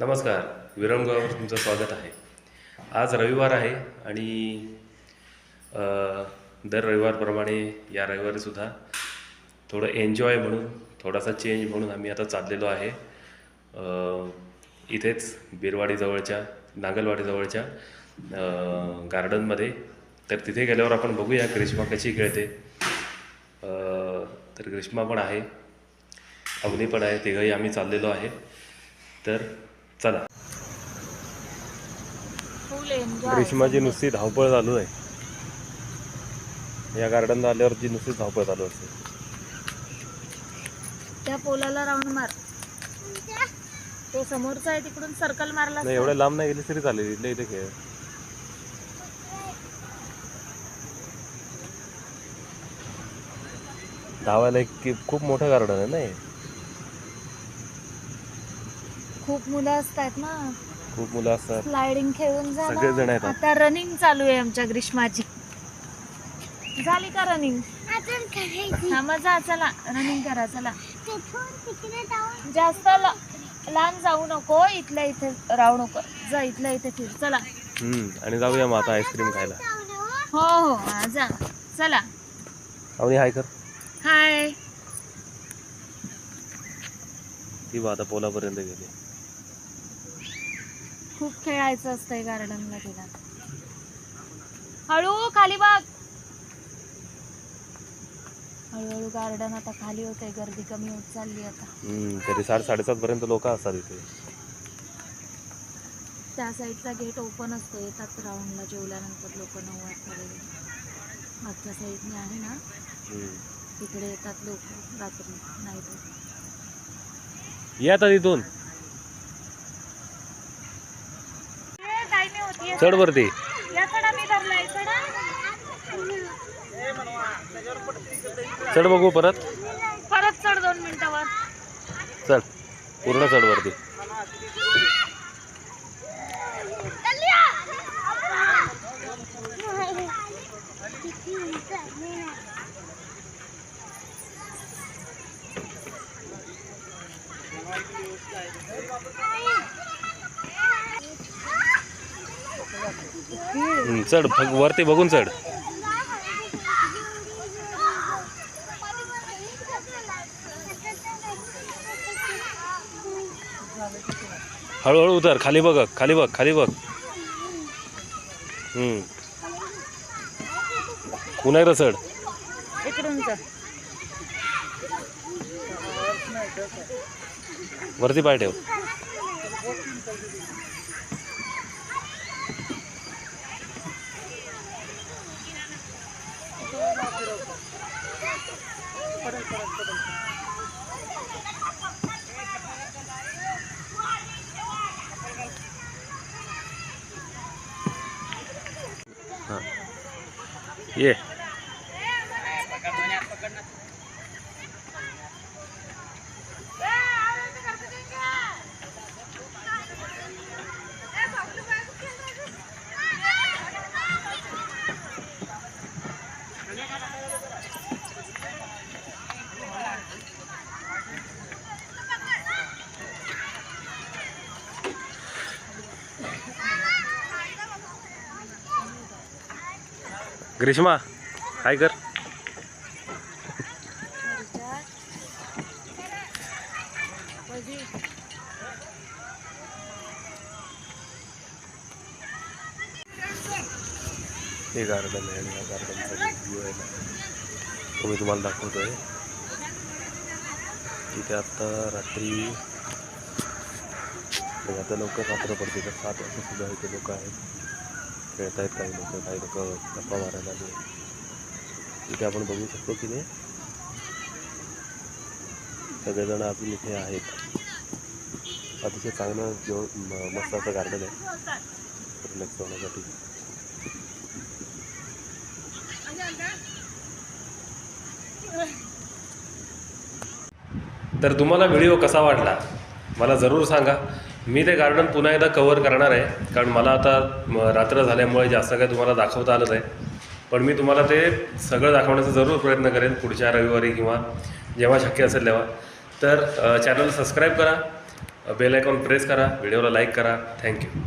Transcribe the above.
नमस्कार विरमगावावर तुमचं स्वागत आहे. आज रविवार आहे आणि दर रविवारप्रमाणे या रविवारीसुद्धा थोडं एन्जॉय म्हणून थोडासा चेंज म्हणून आम्ही आता चाललेलो आहे. इथेच बिरवाडीजवळच्या नागलवाडीजवळच्या गार्डनमध्ये तर तिथे गेल्यावर आपण बघूया ग्रीष्मा कशी खेळते. तर ग्रीष्मा पण आहे अवनी पण आहे तिघंही आम्ही चाललेलो आहे. तर चला. ग्रीष्माची नुसती धावपळ चालू आहे या गार्डनला आल्यावर जी नुसती धावपळ चालू असते. त्या पोलाला राऊंड मार. तो समोरचा आहे तिकडून सर्कल मारला नाही एवढ्या लांब नाही गेली तरी चालेल. इथल्या इथे खेळ. धावायला एक की- खूप मोठं गार्डन आहे ना हे. खूप मुलं असतात ना. खूप मुलं असतात. स्लायडिंग खेळून झालं. आहेत. आता रनिंग चालू आहे आमच्या ग्रीष्माची. झाली का रनिंग अजून करायची. हा मजा चला. रनिंग करा चला. तिथून तिकडे जाऊन. जास्त ला- लांब जाऊ नको इथल्या इथे राहू नको. जा इथल्या इथे फिर. चला. हम्म आणि जाऊया मग आता आईस्क्रीम खायला. जाऊ ना हो. हो हा, जा. चला. अवनी हाय कर. हाय ती बा आता पोलापर्यंत गेली. खूप खेळायचं असतंय गार्डनला तिला. हळू खाली बघ. हळूहळू गार्डन आता खाली होते गर्दी कमी होत चालली आता. हम्म, तरी साडे साडेसात पर्यंत लोक असतात इथे. त्या साईडचा गेट ओपन असतो येतात राऊंडला जेवल्यानंतर लोक नऊ वाजता वगैरे. मागच्या साईडने आहे ना हम्म. तिकडे येतात लोक रात्री नाईट या आता तिथून चढ वरती या चढा मी धरलाय चढा चढ बघू परत. परत चढ दोन मिनिटावर. चढ पूर्ण चढ वरती चढ वरती बघून चढ. हळूहळू उतर खाली बघ खाली बघ खाली बघ. हम्म. पुन्हा एकदा चढ. इकडून चढ. वरती पाय ठेव. हा. ये ग्रीष्मा काय कर हे गार्डन आहे आणि या गार्डनचा व्ह्यू आहे ना तो मी तुम्हाला दाखवतोय तिथे आत्ता रात्री आता लवकर रात्र पडते तर सात वाजता सुद्धा इथे लोक आहेत. खेळत आहेत काही लोक काही लोक गप्पा मारायला आले. इथे आपण बघू शकतो की नाही सगळेजण अजून इथे आहेत. अतिशय चांगलं जेव म- मस्त असं गार्डन आहे. रिलॅक्स होण्यासाठी. तर तुम्हाला व्हिडिओ कसा वाटला? मला जरूर सांगा. मी ते गार्डन पुन्हा एकदा कवर करणार आहे. कारण मला आता रात्र झाल्यामुळे जास्त काही तुम्हाला दाखवता आलं नाही. पण मी तुम्हाला ते सगळं दाखवण्याचा जरूर प्रयत्न करेन पुढच्या रविवारी किंवा जेव्हा शक्य असेल तेव्हा. तर चॅनल सबस्क्राईब करा. बेल आयकॉन प्रेस करा. व्हिडिओला लाईक करा. थँक्यू